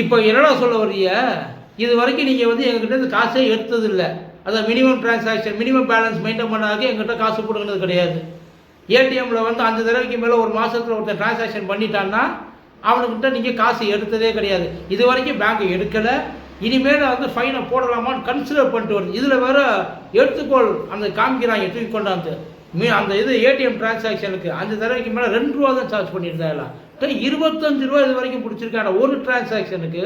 இப்போ என்னடா சொல்ல வர்றீங்க? இது வரைக்கும் நீங்கள் வந்து எங்ககிட்ட இருந்து காசே எடுத்தது இல்லை அதான் minimum transaction minimum balance maintain பண்ணாக்க எங்கிட்ட காசு கொடுக்குறது கிடையாது. ஏடிஎம்மில் வந்து அஞ்சு தடவைக்கு மேலே ஒரு மாதத்தில் ஒருத்தன் டிரான்சாக்ஷன் பண்ணிட்டான்னா அவனுக்கிட்ட நீங்கள் காசு எடுத்ததே கிடையாது. இது வரைக்கும் பேங்க் எடுக்கலை. இனிமேல் வந்து ஃபைனை போடலாமான்னு கன்சிடர் பண்ணிட்டு வருது. இதில் வேற எடுத்துக்கோள் அந்த காமிக்கிறாங்க தூக்கி கொண்டாந்து. மீ அந்த இது ஏடிஎம் டிரான்சாக்ஷனுக்கு அஞ்சு தடவைக்கு மேலே ரெண்டு ரூபா தான் சார்ஜ் பண்ணியிருந்தாங்களா இருபத்தஞ்சு ரூபா இது வரைக்கும் பிடிச்சிருக்காங்க. ஒரு டிரான்சாக்ஷனுக்கு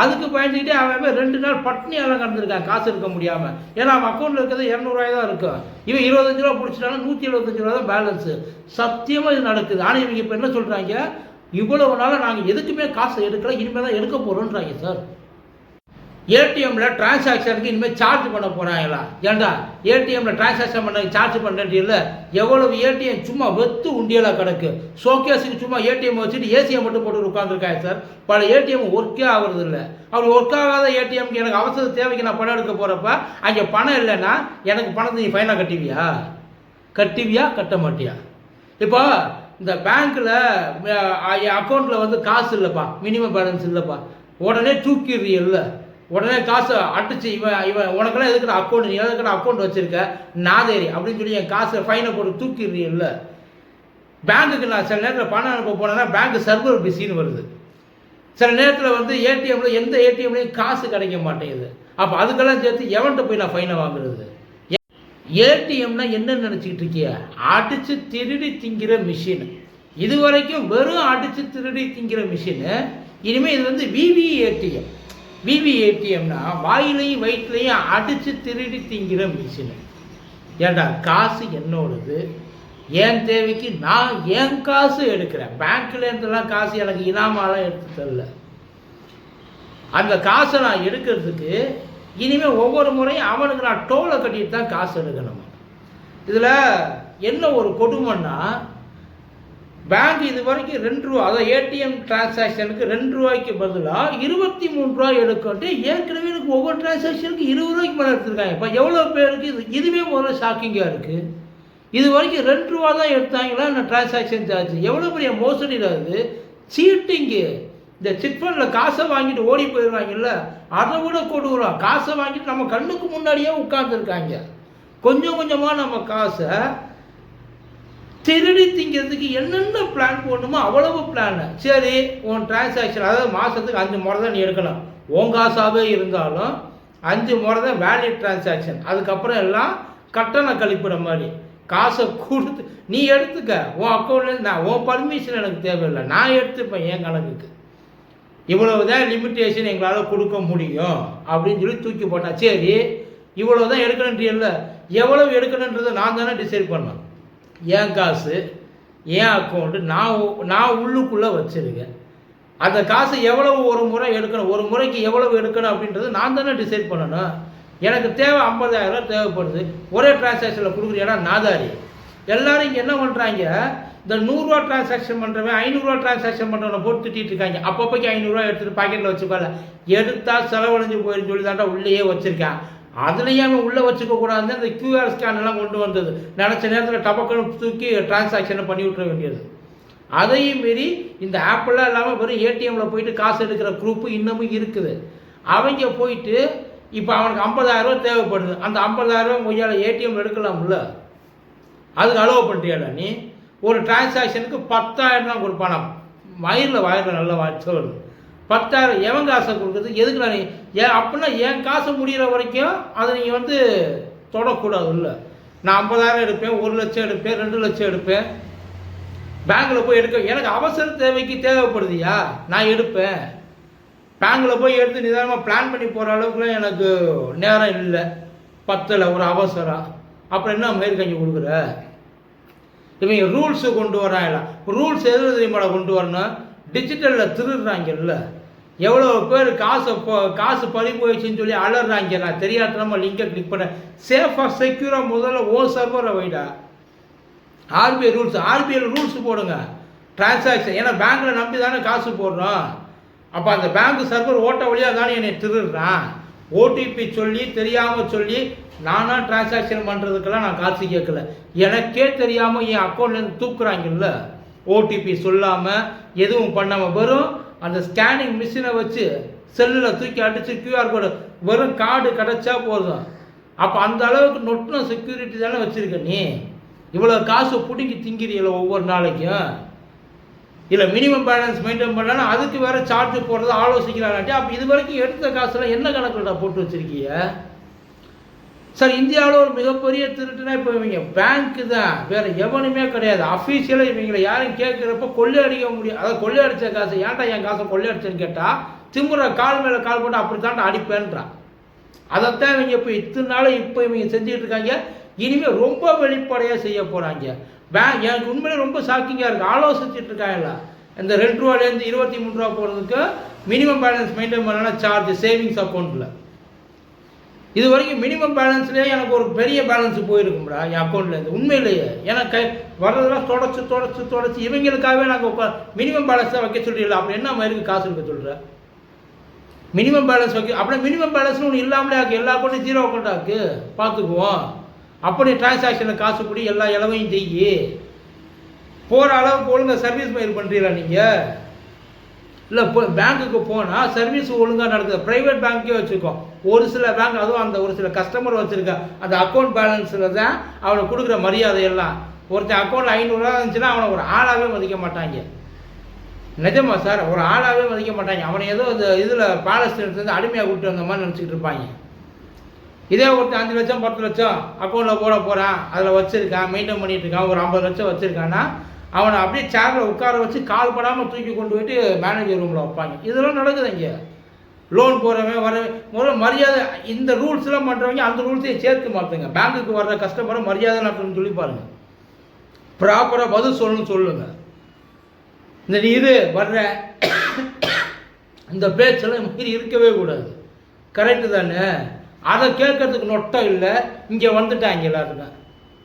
அதுக்கு பயந்துக்கிட்டே அவன் ரெண்டு நாள் பட்னியால கடந்திருக்கான் காசு இருக்க முடியாமல் ஏன்னா அவன் அக்கௌண்ட்டில் இருக்கிறது இரநூறுவாய் தான் இருக்கும் இவன் இருபத்தஞ்சு ரூபா பிடிச்சிட்டாலும் நூற்றி எழுபத்தஞ்சு ரூபா தான் பேலன்ஸு சத்தியமாக இது நடக்குது. ஆனால் இவங்க இப்போ என்ன சொல்கிறாங்க இவ்வளவு நாளாக நாங்கள் எதுக்குமே காசு எடுக்கல இனிமேல் தான் எடுக்க போகிறோன்றாங்க சார் ஏடிஎம்ல டிரான்சாக்ஷனுக்கு இனிமேல் சார்ஜ் பண்ண போகிறாங்களா ஏண்டா? ஏடிஎம்ல டிரான்சாக்ஷன் பண்ண சார்ஜ் பண்ணுறது இல்லை? எவ்வளவு ஏடிஎம் சும்மா வெத்து உண்டியலாக கிடக்கு. ஷோகேஸுக்கு சும்மா ஏடிஎம் வச்சுட்டு ஏசியை மட்டும் போட்டு உட்காந்துருக்காங்க சார். பல ஏடிஎம் ஒர்க்கே ஆகுறது இல்லை. அவர் ஒர்க் ஆகாத ஏடிஎம்க்கு எனக்கு அவசர தேவைக்கு நான் பணம் எடுக்க போகிறப்ப அங்கே பணம் இல்லைன்னா எனக்கு பணத்தை நீ ஃபைனாக கட்டுவியா? கட்டுவியா? கட்ட மாட்டியா? இப்போ இந்த பேங்க்கில் அக்கௌண்ட்டில் வந்து காசு இல்லைப்பா. மினிமம் பேலன்ஸ் இல்லைப்பா. உடனே தூக்கிடுறீல்ல உடனே காசை அடிச்சு இவன் இவன் உனக்கெல்லாம் எதுக்குற அக்கௌண்ட் நீ எதுக்குற அக்கௌண்ட் வச்சிருக்க? நாதேரி அப்படின்னு சொல்லி என் காசு ஃபைனை போட்டு தூக்கிடுறீல்ல. பேங்க்குக்கு நான் சில நேரத்தில் பணம் அனுப்ப போனேன்னா பேங்க் சர்வர் பிஸின்னு வருது. சில நேரத்தில் வந்து ஏடிஎம்ல எந்த ஏடிஎம்லையும் காசு கிடைக்க மாட்டேங்குது. அப்போ அதுக்கெல்லாம் சேர்த்து எவன்கிட்ட போய் நான் ஃபைனை வாங்குறது? ஏடிஎம்னா என்ன நினச்சிக்கிட்டு இருக்கிய? அடித்து திருடி திங்கிற மிஷின் இது வரைக்கும் வெறும் அடிச்சு திருடி திங்கிற மிஷினு இனிமேல் இது வந்து விவி ஏடிஎம் விவிஏடிஎம்னா வாயிலையும் வயிற்றுலையும் அடித்து திருடி திங்கிற மிஷினு. ஏண்டா காசு என்னோடது? என் தேவைக்கு நான் என் காசு எடுக்கிறேன்? பேங்க்லேருந்துலாம் காசு எனக்கு இனாமாலாம் எடுத்து தரல. அந்த காசை நான் எடுக்கிறதுக்கு இனிமேல் ஒவ்வொரு முறையும் அவனுக்கு நான் டோலை கட்டிட்டு தான் காசு எடுக்கணும்? இதில் என்ன ஒரு கொடுமைன்னா பேங்க் இது வரைக்கும் ரெண்டு ரூபா அதாவது ஏடிஎம் டிரான்சாக்ஷனுக்கு ரெண்டு ரூபாய்க்கு பதிலாக இருபத்தி மூணு ரூபாய் எடுக்கட்டு. ஏற்கனவே எனக்கு ஒவ்வொரு டிரான்சாக்ஷனுக்கு இருபது ரூபாய்க்கு மேலே எடுத்துருக்காங்க. இப்போ எவ்வளோ பேருக்கு இது? இதுவே முதல்ல ஷாக்கிங்காக இருக்குது இது வரைக்கும் ரெண்டு ரூபா தான் எடுத்தாங்களா? இந்த டிரான்சாக்ஷன் சார்ஜ் எவ்வளோ பெரிய மோசடியில் அது சீட்டிங்கு இந்த சிட்ஃபண்டில் காசை வாங்கிட்டு ஓடி போயிடுவாங்கல்ல அதை விட கொடுக்குறோம் காசை வாங்கிட்டு நம்ம கண்ணுக்கு முன்னாடியே உட்காந்துருக்காங்க கொஞ்சம் கொஞ்சமாக நம்ம காசை திருடி திங்கிறதுக்கு என்னென்ன பிளான் போடணுமோ அவ்வளவு பிளான் சரி உன் டிரான்சாக்ஷன் அதாவது மாதத்துக்கு அஞ்சு முறை தான் நீ எடுக்கணும் உன் காசாகவே இருந்தாலும் அஞ்சு முறை தான் வேலிட் டிரான்சாக்ஷன் அதுக்கப்புறம் எல்லாம் கட்டண கழிப்புற மாதிரி. காசை கொடுத்து நீ எடுத்துக்க. உன் அக்கௌண்ட்லேருந்து நான் உன் பர்மிஷன் எனக்கு தேவையில்லை. நான் எடுத்துப்பேன் என் கணக்குக்கு. இவ்வளவு தான் லிமிட்டேஷன் எங்களால் கொடுக்க முடியும் அப்படின்னு சொல்லி தூக்கி போட்டா. சரி இவ்வளோ தான் எடுக்கணுன்றியல்ல எவ்வளவு எடுக்கணுன்றதை நான் தானே டிசைட் பண்ணேன் என் காசு? என் அக்கௌண்ட்டு நான் நான் உள்ளுக்குள்ளே வச்சுருக்கேன். அந்த காசு எவ்வளவு ஒரு முறை எடுக்கணும்? ஒரு முறைக்கு எவ்வளவு எடுக்கணும் அப்படின்றது நான் தானே டிசைட் பண்ணணும். எனக்கு தேவை ஐம்பதாயிரம் ரூபா தேவைப்படுது. ஒரே டிரான்சாக்ஷனில் கொடுக்குறீங்கன்னா நாதாரி. எல்லாரும் இங்கே என்ன பண்ணுறாங்க இந்த நூறுரூவா டிரான்சாக்ஷன் பண்ணுறவன் ஐநூறுரூவா டிரான்சாக்ஷன் பண்ணுறவனை போட்டு திட்டிகிட்டு இருக்காங்க. அப்பப்போக்கு ஐநூறுரூவா எடுத்துகிட்டு பாக்கெட்டில் வச்சுக்கோல எடுத்தால் செலவழிஞ்சு போயிருந்து சொல்லி தாண்டா உள்ளேயே வச்சுருக்கேன். அதுலேயே அவன் உள்ளே வச்சுக்க கூடாதுன்னு அந்த கியூஆர் ஸ்கேன் எல்லாம் கொண்டு வந்தது. நினச்ச நேரத்தில் டபக்குன்னு தூக்கி டிரான்சாக்ஷனை பண்ணி விட்டுற வேண்டியது. அதையும் மீறி இந்த ஆப்பெல்லாம் இல்லாமல் வெறும் ஏடிஎம்மில் போயிட்டு காசு எடுக்கிற குரூப்பு இன்னமும் இருக்குது. அவங்க போயிட்டு இப்போ அவனுக்கு 50000 தேவைப்படுது. அந்த 50000 ரூபாய் கொய்யால ஏடிஎம் எடுக்கலாம்ல? அதுக்கு அலோவ் பண்ணிட்டியாடா நீ? ஒரு டிரான்சாக்ஷனுக்கு பத்தாயிரம் தான் கொடுப்பானா வயிறில் வயிறில் நல்ல வாய்ச்சி வருது பத்தாயிரம் எவன் காசை கொடுக்குறது? எதுக்கு நான் ஏன் அப்படின்னா என் காசு முடிகிற வரைக்கும் அதை நீங்கள் வந்து தொடக்கூடாது இல்லை நான் ஐம்பதாயிரம் எடுப்பேன் ஒரு லட்சம் எடுப்பேன் ரெண்டு லட்சம் எடுப்பேன். பேங்க்கில் போய் எடுக்க எனக்கு அவசர தேவைக்கு தேவைப்படுதுயா? நான் எடுப்பேன். பேங்க்கில் போய் எடுத்து நிதானமாக பிளான் பண்ணி போகிற அளவுக்குலாம் எனக்கு நேரம் இல்லை. பத்தலை ஒரு அவசரம். அப்புறம் என்ன மயிர் கஞ்சி கொடுக்குற? இவங்க ரூல்ஸு கொண்டு வராங்களா ரூல்ஸ் எது தெரியுமாடா கொண்டு வரணும்? டிஜிட்டலில் திருடுறாங்கல்ல. எவ்வளோ பேர் காசு காசு பறி போயிடுச்சுன்னு சொல்லி அலறாங்க நான் தெரியாதனமாக லிங்கை கிளிக் பண்ண சேஃபாக செக்யூராக முதல்ல ஓ சர்வரை வைடா. ஆர்பிஐ ரூல்ஸ் ஆர்பிஐயில் ரூல்ஸ் போடுங்க. டிரான்சாக்ஷன் ஏன்னா பேங்க்கில் நம்பி தானே காசு போடுறோம். அப்போ அந்த பேங்க் சர்வர் ஓட்ட வழியாக தானே என்னை திருடுறான். ஓடிபி சொல்லி தெரியாமல் சொல்லி நானாக டிரான்சாக்ஷன் பண்ணுறதுக்கெல்லாம் நான் காசு கேட்கல. எனக்கே தெரியாமல் என் அக்கௌண்ட்லேருந்து தூக்குறாங்கல்ல. ஓடிபி சொல்லாமல் எதுவும் பண்ணாமல் வெறும் அந்த ஸ்கேனிங் மிஷினை வச்சு செல்லில் தூக்கி அடித்து கியூஆர் கோடு வெறும் கார்டு கிடச்சா போதும். அப்போ அந்த அளவுக்கு நொட்டின செக்யூரிட்டி தானே வச்சுருக்க நீ? இவ்வளோ காசு பிடுங்கி திங்கிறீங்கள ஒவ்வொரு நாளைக்கும். இல்லை மினிமம் பேலன்ஸ் மெயின்டைன் பண்ணாலும் அதுக்கு வேறு சார்ஜ் போடுறது ஆலோசிக்கிறாங்கட்டி அப்போ இது வரைக்கும் எடுத்த காசுலாம் என்ன கணக்கில் போட்டு வச்சுருக்கீங்க? சார் இந்தியாவில் ஒரு மிகப்பெரிய திருட்டுனா இப்போ இவங்க பேங்க்கு தான். வேறு எவனுமே கிடையாது. அஃபீஷியலாக இவங்களை யாரும் கேட்குறப்ப கொள்ளையடிக்க முடியும் அதாவது அடித்த காசு ஏன்டா என் காசை கொள்ளை அடிச்சேன்னு கேட்டால் திமுற கால் மேலே கால் போட்டு அப்படி அடிப்பேன்றான் அதைத்தான் இவங்க இப்போ இத்தனை நாள் இப்போ இவங்க செஞ்சுட்டு இருக்காங்க. இனிமேல் ரொம்ப வெளிப்படையாக செய்ய போகிறாங்க பேங்க் எனக்கு உண்மையிலே ரொம்ப ஷாக்கிங்காக இருக்குது ஆலோசிச்சுட்டு இருக்காங்கல்ல. இந்த ரெண்டு ரூபாலேருந்து இருபத்தி மூணு ரூபா போகிறதுக்கு மினிமம் பேலன்ஸ் மெயின்டைன் பண்ணலாம் சார்ஜ் சேவிங்ஸ் அக்கௌண்ட்டில் இது வரைக்கும் மினிமம் பேலன்ஸ்லேயே எனக்கு ஒரு பெரிய பேலன்ஸ் போயிருக்கும்டா என் அக்கௌண்ட்லேருந்து உண்மையிலேயே எனக்கு கை வர்றதெல்லாம் தொடச்சி தொடச்சி தொடச்சி இவங்களுக்காகவே நாங்கள் உட்கா மினிமம் பேலன்ஸ் தான் வைக்க சொல்லிடல அப்படி என்ன மாதிரி காசு இருக்க சொல்கிற மினிமம் பேலன்ஸ் வைக்க அப்படியே மினிமம் பேலன்ஸ்னு ஒன்று இல்லாமலே ஆக்கு. எல்லா அக்கௌண்ட்டும் ஜீரோ அக்கௌண்ட் ஆக்கு. பார்த்துக்குவோம் அப்படி டிரான்சாக்ஷனில் காசு கூடி எல்லா இளவையும் செய்யி. போகிற அளவுக்கு ஒழுங்காக சர்வீஸ் மெயில் பண்ணுறீங்களா நீங்கள் இல்லை இப்போ பேங்க்குக்கு போனால் சர்வீஸ் ஒழுங்காக நடக்குது. ப்ரைவேட் பேங்க்கே வச்சுருக்கோம். ஒரு சில பேங்க் அதுவும் அந்த ஒரு சில கஸ்டமர் வச்சுருக்க அந்த அக்கௌண்ட் பேலன்ஸில் தான் அவனை கொடுக்குற மரியாதை எல்லாம். ஒருத்தன் அக்கௌண்ட்டில் ஐநூறுரூவா இருந்துச்சுன்னா அவனை ஒரு ஆளாகவே மதிக்க மாட்டாங்க. நிஜமா சார் ஒரு ஆளாகவே மதிக்க மாட்டாங்க. அவனை ஏதோ இந்த இதில் பாலஸ்தீனத்துலேருந்து அடிமையாக கூப்பிட்டு வந்த மாதிரி நினச்சிக்கிட்டு இருப்பாங்க. இதே ஒருத்தன் அஞ்சு லட்சம் பத்து லட்சம் அக்கௌண்ட்டில் போட போகிறான் அதில் வச்சுருக்கான் மெயின்டைன் பண்ணிகிட்ருக்கான் இருக்கான். ஒரு ஐம்பது லட்சம் வச்சுருக்கான்னா அவனை அப்படியே சேரில் உட்கார வச்சு கால் படாமல் தூக்கி கொண்டு போயிட்டு மேனேஜர் ரூமில் வைப்பாங்க. இதெல்லாம் நடக்குது இங்கே. லோன் போகிறவன் வர முதல்ல மரியாதை இந்த ரூல்ஸ்லாம் பண்ணுறவங்க அந்த ரூல்ஸையும் சேர்த்து மாற்றுங்க பேங்க்குக்கு வர்ற கஸ்டமரை மரியாதை நடத்தணும்னு சொல்லி பாருங்க. ப்ராப்பராக பதில் சொல்லணும்னு சொல்லுங்கள் இந்த நீ இது வர்ற இந்த பேச்செல்லாம் மீறி இருக்கவே கூடாது. கரெக்டு தானே? அதை கேட்கறதுக்கு நொட்டம் இல்லை. இங்கே வந்துட்டாங்க எல்லாத்துக்கும்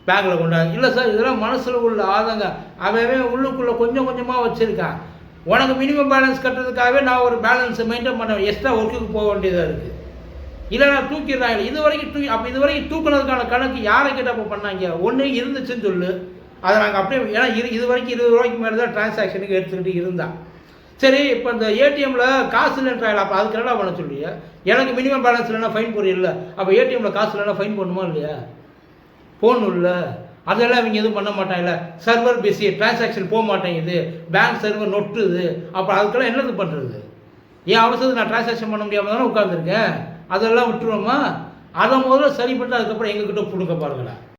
பேங்கில் கொண்டாந்து இல்லை சார் இதெல்லாம் மனசில் உள்ள ஆதங்க. அவன் உள்ளுக்குள்ளே கொஞ்சம் கொஞ்சமாக வச்சுருக்கான் உனக்கு மினிமம் பேலன்ஸ் கட்டுறதுக்காகவே நான் ஒரு பேலன்ஸை மெயின்டைன் பண்ண எக்ஸ்ட்ரா ஒர்க்குக்கு போக வேண்டியதாக இருக்குது இல்லை நான் தூக்கிடுறாங்க இது வரைக்கும் தூக்கி அப்போ இது வரைக்கும் தூக்குனதுக்கான கணக்கு யாரை கேட்டால் அப்போ பண்ணாங்க? ஒன்று இருந்துச்சுன்னு சொல்லு. அதை நாங்கள் அப்படியே ஏன்னா இரு இது வரைக்கும் இருபது ரூபாய்க்கு மேலே தான் டிரான்சாக்ஷனுக்கு எடுத்துக்கிட்டு இருந்தான் சரி இப்போ இந்த ஏடிஎம்மில் காசு இல்லைன்றாயில் அப்போ அதுக்கு என்ன பண்ண சொல்லியே எனக்கு மினிமம் பேலன்ஸ் இல்லைன்னா ஃபைன் போடுறீங்களா அப்போ ஏடிஎம்மில் காசு இல்லைன்னா ஃபைன் பண்ணுமா இல்லையா? ஃபோன் இல்லை அதெல்லாம் இவங்க எதுவும் பண்ண மாட்டாங்கல்ல. சர்வர் பிஸி டிரான்சாக்ஷன் போக மாட்டேங்குது. பேங்க் சர்வர் நொட்டுது. அப்புறம் அதுக்கெல்லாம் என்னது பண்ணுறது ஏன் அவசரத்துக்கு நான் டிரான்சாக்ஷன் பண்ண முடியாமல் தானே உட்காந்துருக்கேன் அதெல்லாம் விட்டுருவோமா? அதை முதல்ல சரி பண்ணிட்டு அதுக்கப்புறம் எங்ககிட்ட பிடுங்க பாருங்களேன்.